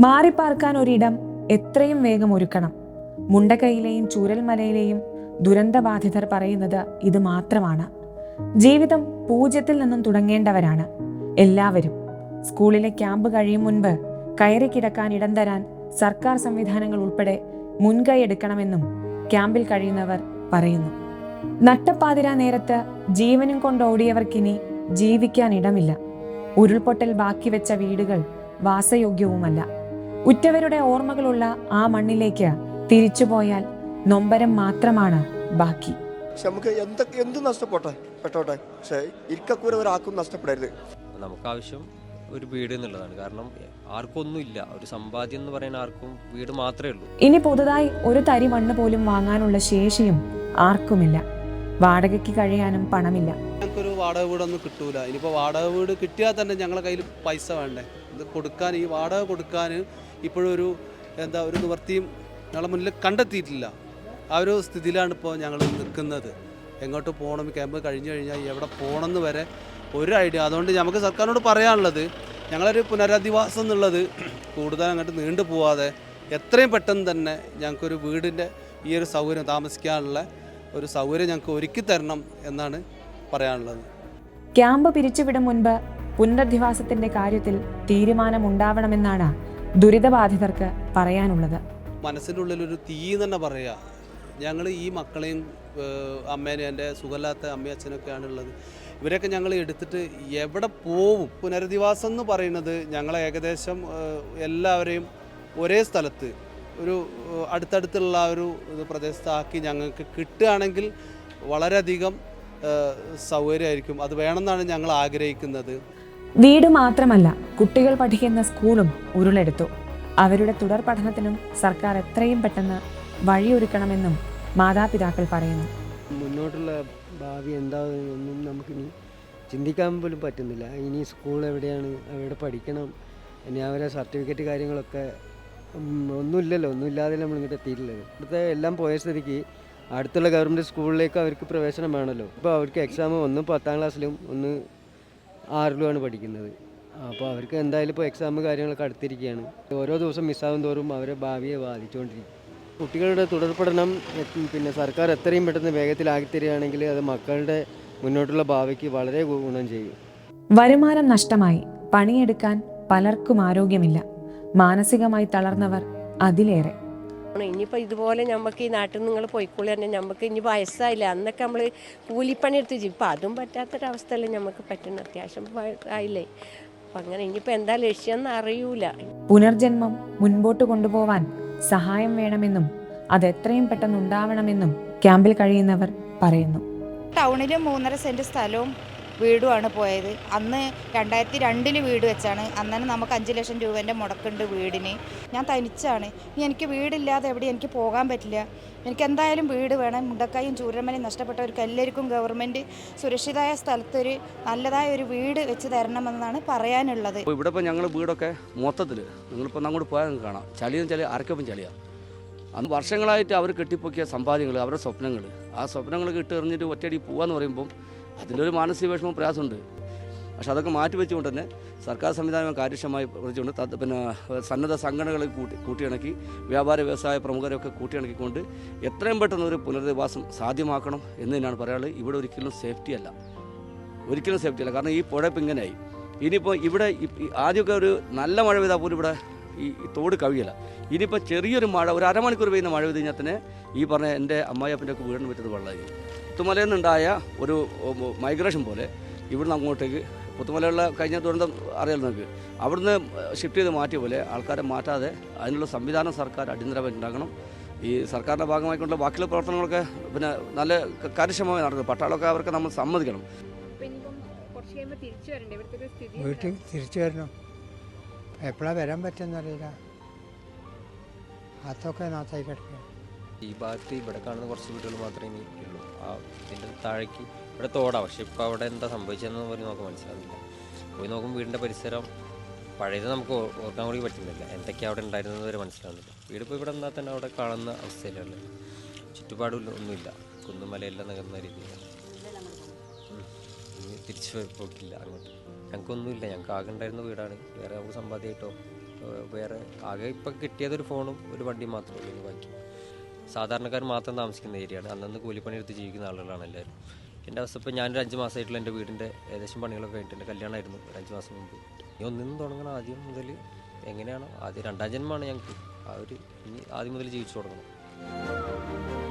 മാറിപ്പാർക്കാൻ ഒരിടം എത്രയും വേഗം ഒരുക്കണം. മുണ്ടക്കൈയിലെയും ചൂരൽമലയിലെയും ദുരന്തബാധിതർ പറയുന്നത് ഇത് മാത്രമാണ്. ജീവിതം പൂജ്യത്തിൽ നിന്നും തുടങ്ങേണ്ടവരാണ്. എല്ലാവരും സ്കൂളിലെ ക്യാമ്പ് കഴിയും മുൻപ് കയറി കിടക്കാൻ ഇടം തരാൻ സർക്കാർ സംവിധാനങ്ങൾ ഉൾപ്പെടെ മുൻകൈ എടുക്കണമെന്നും ക്യാമ്പിൽ കഴിയുന്നവർ പറയുന്നു. നട്ടപ്പാതിരാ നേരത്ത് ജീവനും കൊണ്ടോടിയവർക്കിനി ജീവിക്കാൻ ഇടമില്ല. ഉരുൾപൊട്ടൽ ബാക്കി വെച്ച വീടുകൾ വാസയോഗ്യവുമല്ല. ഉറ്റവരുടെ ഓർമ്മകളുള്ള ആ മണ്ണിലേക്ക് തിരിച്ചുപോയാൽ നൊമ്പരം മാത്രമാണ് ബാക്കി. പക്ഷെ നമുക്ക് എന്തൊക്കെ എന്ത് നഷ്ടപ്പെട്ടെ? പെട്ടോട്ടെ. പക്ഷെ ഇരിക്കക്കൂര ഒരാൾക്കും നഷ്ടപ്പെടരുത്. നമുക്ക് ആവശ്യം ഒരു വീട് എന്നുള്ളതാണ്. കാരണം ആർക്കൊന്നും ഇല്ല ഒരു സമ്പാദ്യം എന്ന് പറയുന്ന ആർക്കും വീട് മാത്രമേ ഉള്ളൂ. ഇനി പുതുതായി ഒരു തരി മണ്ണ് പോലും വാങ്ങാനുള്ള ശേഷിയും ആർക്കുമില്ല. വാടകയ്ക്ക് കഴിയാനും പണമില്ല. ഞങ്ങൾക്കൊരു വാടക വീടൊന്നും കിട്ടൂല. ഇനിയിപ്പോൾ വാടക വീട് കിട്ടിയാൽ തന്നെ ഞങ്ങളുടെ കയ്യിൽ പൈസ വേണ്ടേ? ഇത് കൊടുക്കാൻ ഈ വാടക കൊടുക്കാൻ ഇപ്പോഴും ഒരു എന്താ ഒരു നിവർത്തിയും ഞങ്ങളെ മുന്നിൽ കണ്ടെത്തിയിട്ടില്ല. ആ ഒരു സ്ഥിതിയിലാണ് ഇപ്പോൾ ഞങ്ങൾ നിൽക്കുന്നത്. എങ്ങോട്ട് പോകണം ക്യാമ്പ് കഴിഞ്ഞു കഴിഞ്ഞാൽ എവിടെ പോകണമെന്ന് വരെ ഒരു ഐഡിയ. അതുകൊണ്ട് നമുക്ക് സർക്കാരിനോട് പറയാനുള്ളത് ഞങ്ങളൊരു പുനരധിവാസം എന്നുള്ളത് കൂടുതൽ അങ്ങോട്ട് നീണ്ടു പോവാതെ എത്രയും പെട്ടെന്ന് തന്നെ ഞങ്ങൾക്കൊരു വീടിന്റെ ഈ ഒരു സൗകര്യം താമസിക്കാനുള്ള ഒരു സൗകര്യം ഞങ്ങൾക്ക് ഒരുക്കി തരണം എന്നാണ് പറയാനുള്ളത്. ക്യാമ്പ് പിരിച്ചുവിടും മുൻപ് പുനരധിവാസത്തിന്റെ കാര്യത്തിൽ തീരുമാനമുണ്ടാവണമെന്നാണ് ദുരിതബാധിതർക്ക് പറയാനുള്ളത്. മനസ്സിലുള്ള ഒരു തീ തന്നെ പറയുക. ഞങ്ങൾ ഈ മക്കളെയും അമ്മേനെ എന്റെ സുഖമില്ലാത്ത അമ്മയും അച്ഛനൊക്കെയാണ് ഉള്ളത്. ഇവരെയൊക്കെ ഞങ്ങൾ എടുത്തിട്ട് എവിടെ പോവും? പുനരധിവാസം എന്ന് പറയുന്നത് ഞങ്ങൾ ഏകദേശം എല്ലാവരെയും ഒരേ സ്ഥലത്ത് ഒരു അടുത്തടുത്തുള്ള ഒരു പ്രദേശത്താക്കി ഞങ്ങൾക്ക് കിട്ടുകയാണെങ്കിൽ വളരെയധികം സൗകര്യമായിരിക്കും. അത് വേണമെന്നാണ് ഞങ്ങൾ ആഗ്രഹിക്കുന്നത്. വീട് മാത്രമല്ല കുട്ടികൾ പഠിക്കുന്ന സ്കൂളും ഉരുളെടുത്തു. അവരുടെ തുടർ പഠനത്തിനും സർക്കാർ എത്രയും പെട്ടെന്ന് വഴിയൊരുക്കണമെന്നും മാതാപിതാക്കൾ പറയുന്നു. മുന്നോട്ടുള്ള ഭാവി എന്താണെന്നൊന്നും നമുക്കിനി ചിന്തിക്കാൻ പോലും പറ്റുന്നില്ല. ഇനി സ്കൂൾ എവിടെയാണ് എവിടെ പഠിക്കണം ഇനി അവരെ സർട്ടിഫിക്കറ്റ് കാര്യങ്ങളൊക്കെ ഒന്നുമില്ലല്ലോ ഒന്നുമില്ലാതെ നമ്മൾ ഇങ്ങോട്ട് എത്തിയിട്ടില്ലത് ഇവിടുത്തെ എല്ലാം പോയ സ്ഥിതിക്ക് അടുത്തുള്ള ഗവൺമെന്റ് സ്കൂളിലേക്ക് അവർക്ക് പ്രവേശനം വേണമല്ലോ. ഇപ്പോൾ അവർക്ക് എക്സാം ഒന്ന് പത്താം ക്ലാസ്സിലും ഒന്ന് ആറിലുമാണ് പഠിക്കുന്നത്. അപ്പോൾ അവർക്ക് എന്തായാലും ഇപ്പോൾ എക്സാം കാര്യങ്ങളൊക്കെ അടുത്തിരിക്കുകയാണ്. ഓരോ ദിവസം മിസ്സാകും തോറും അവരെ ഭാവിയെ ബാധിച്ചുകൊണ്ടിരിക്കും. കുട്ടികളുടെ തുടർ പഠനം പിന്നെ സർക്കാർ എത്രയും പെട്ടെന്ന് വേഗത്തിലാക്കി തരികയാണെങ്കിൽ അത് മക്കളുടെ മുന്നോട്ടുള്ള ഭാവിക്ക് വളരെ ഗുണം ചെയ്യും. വരുമാനം നഷ്ടമായി. പണിയെടുക്കാൻ പലർക്കും ആരോഗ്യമില്ല. മാനസികമായി തളർന്നവർ അതിലേറെ. ഇനിയിപ്പോൾ ഇതുപോലെ നമുക്ക് ഈ നാട്ടിൽ നിങ്ങൾ പോയിക്കോളി തന്നെ നമുക്ക് ഇനി വയസ്സായില്ല. അന്നൊക്കെ നമ്മൾ കൂലിപ്പണി എടുത്ത് ചെയ്യും ഇപ്പം അതും പറ്റാത്തൊരവസ്ഥയല്ലേ നമുക്ക് പറ്റുന്ന? അത്യാവശ്യം ആയില്ലേ? അപ്പം അങ്ങനെ ഇനിയിപ്പോൾ എന്താ ലക്ഷ്യം എന്ന് അറിയൂല പുനർജന്മം മുൻപോട്ട് കൊണ്ടുപോവാൻ സഹായം വേണമെന്നും അത് എത്രയും പെട്ടെന്ന് ഉണ്ടാവണമെന്നും ക്യാമ്പിൽ കഴിയുന്നവർ പറയുന്നു. ടൗണിൽ മൂന്നര സെന്റ് സ്ഥലവും വീടുമാണ് പോയത്. അന്ന് രണ്ടായിരത്തി രണ്ടിൽ വീട് വെച്ചാണ്. അന്നേരം നമുക്ക് അഞ്ച് ലക്ഷം രൂപേന്റെ മുടക്കുണ്ട് വീടിന്. ഞാൻ തനിച്ചാണ്. ഇനി എനിക്ക് വീടില്ലാതെ എവിടെ എനിക്ക് പോകാൻ പറ്റില്ല. എനിക്ക് എന്തായാലും വീട് വേണം. മുണ്ടക്കായും ചൂരമലയും നഷ്ടപ്പെട്ടവർക്ക് എല്ലാവർക്കും ഗവൺമെന്റ് സുരക്ഷിതമായ സ്ഥലത്തൊരു നല്ലതായ ഒരു വീട് വെച്ച് തരണമെന്നാണ് പറയാനുള്ളത്. ഇവിടെ ഇപ്പോൾ ഞങ്ങൾ വീടൊക്കെ മൊത്തത്തിൽ നിങ്ങളിപ്പോൾ അങ്ങോട്ട് പോയാൽ കാണാം. ചളിയും ചളി അരക്കപ്പം ചളിയാണ് അന്ന് വർഷങ്ങളായിട്ട് അവർ കെട്ടിപ്പൊക്കിയ സമ്പാദ്യങ്ങൾ അവരുടെ സ്വപ്നങ്ങൾ ആ സ്വപ്നങ്ങൾ കിട്ടെറിഞ്ഞിട്ട് ഒറ്റയടി പോകാന്ന് പറയുമ്പം അതിലൊരു മാനസിക വിഷമം പ്രയാസമുണ്ട്. പക്ഷെ അതൊക്കെ മാറ്റി വെച്ചുകൊണ്ട് തന്നെ സർക്കാർ സംവിധാനം കാര്യക്ഷമമായി പ്രവർത്തിച്ചുകൊണ്ട് പിന്നെ സന്നദ്ധ സംഘടനകളെ കൂട്ടി കൂട്ടിയിണക്കി വ്യാപാര വ്യവസായ പ്രമുഖരെയൊക്കെ കൂട്ടിയിണക്കിക്കൊണ്ട് എത്രയും പെട്ടെന്ന് ഒരു പുനരധിവാസം സാധ്യമാക്കണം എന്ന് തന്നെയാണ് പറയാനുള്ളത്. ഇവിടെ ഒരിക്കലും സേഫ്റ്റി അല്ല. ഒരിക്കലും സേഫ്റ്റി അല്ല. കാരണം ഈ പുഴ പിങ്ങനായി ഇനിയിപ്പോൾ ഇവിടെ ആദ്യമൊക്കെ ഒരു നല്ല മഴ പെയ്താൽ പോലും ഇവിടെ ഈ തോട് കവിയല്ല. ഇനിയിപ്പോൾ ചെറിയൊരു മഴ ഒരു അരമണിക്കൂർ പെയ്യുന്ന മഴ പെയ്ത് കഴിഞ്ഞാൽ തന്നെ ഈ പറഞ്ഞ എന്റെ അമ്മായിയപ്പന്റെ ഒക്കെ വീടിന് പറ്റുന്നത് വെള്ളമായി പുത്തുമലയിൽ നിന്നുണ്ടായ ഒരു മൈഗ്രേഷൻ പോലെ ഇവിടുന്ന് അങ്ങോട്ടേക്ക് പുത്തുമലയുള്ള കഴിഞ്ഞ ദുരന്തം അറിയാലോ നിങ്ങൾക്ക്. അവിടുന്ന് ഷിഫ്റ്റ് ചെയ്ത് മാറ്റിയ പോലെ ആൾക്കാരെ മാറ്റാതെ അതിനുള്ള സംവിധാനം സർക്കാർ അടിയന്തരമായി ഉണ്ടാക്കണം ഈ സർക്കാരിന്റെ ഭാഗമായിക്കൊണ്ടുള്ള ബാക്കിയുള്ള പ്രവർത്തനങ്ങളൊക്കെ പിന്നെ നല്ല കാര്യക്ഷമമായി നടക്കുന്നത് പട്ടാളമൊക്കെ അവർക്ക് നമ്മൾ സമ്മതിക്കണം. വീട്ടിൽ തിരിച്ചു വരണം. എപ്പോഴാണ് വരാൻ പറ്റുമെന്നറിയില്ല അതൊക്കെ നാത്തായി കിടക്കുക ഈ ഭാഗത്ത് ഇവിടെ കാണുന്ന കുറച്ച് വീടുകൾ മാത്രമേ ഉള്ളൂ. ആ ഇതിന്റെ താഴേക്ക് ഇവിടെ തോടാണ് പക്ഷെ ഇപ്പോൾ അവിടെ എന്താ സംഭവിച്ചതെന്ന് പറഞ്ഞ് നമുക്ക് മനസ്സിലാവുന്നില്ല. പോയി നോക്കും വീടിന്റെ പരിസരം പഴയത് നമുക്ക് ഓർക്കാൻ കൂടി പറ്റുന്നില്ല. എന്തൊക്കെയാണ് അവിടെ ഉണ്ടായിരുന്നത് വരെ മനസ്സിലാവുന്നില്ല. വീട് ഇപ്പോൾ ഇവിടെ എന്നാൽ തന്നെ അവിടെ കാണുന്ന അവസ്ഥയിലല്ലേ ചുറ്റുപാടും ഒന്നുമില്ല. കുന്നുമലയെല്ലാം നികന്ന രീതിയിൽ ഇനി തിരിച്ചു പോക്കില്ല അങ്ങോട്ട്. ഞങ്ങൾക്കൊന്നുമില്ല. ഞങ്ങൾക്ക് ആകെ ഉണ്ടായിരുന്ന വീടാണ്. വേറെ നമുക്ക് സമ്പാദ്യമായിട്ടോ വേറെ ആകെ ഇപ്പം കിട്ടിയതൊരു ഫോണും ഒരു വണ്ടിയും മാത്രമേ ഉള്ളൂ ബാക്കി. സാധാരണക്കാർ മാത്രം താമസിക്കുന്ന ഏരിയയാണ്. അന്നന്ന് കൂലിപ്പണി എടുത്ത് ജീവിക്കുന്ന ആളുകളാണ് എല്ലാവരും. എന്റെ അവസ്ഥ ഇപ്പോൾ ഞാനൊരു അഞ്ച് മാസമായിട്ടുള്ള എന്റെ വീടിന്റെ ഏകദേശം പണികളൊക്കെ കഴിഞ്ഞിട്ട് എന്റെ കല്യാണമായിരുന്നു ഒരു അഞ്ച് മാസം മുമ്പ്. ഇനി നിന്ന് തുടങ്ങണം ആദ്യം മുതൽ. എങ്ങനെയാണോ? ആദ്യം രണ്ടാം ജന്മമാണ് ഞങ്ങൾക്ക്. ആ ഒരു ഇനി ആദ്യം മുതൽ ജീവിച്ചു തുടങ്ങണം.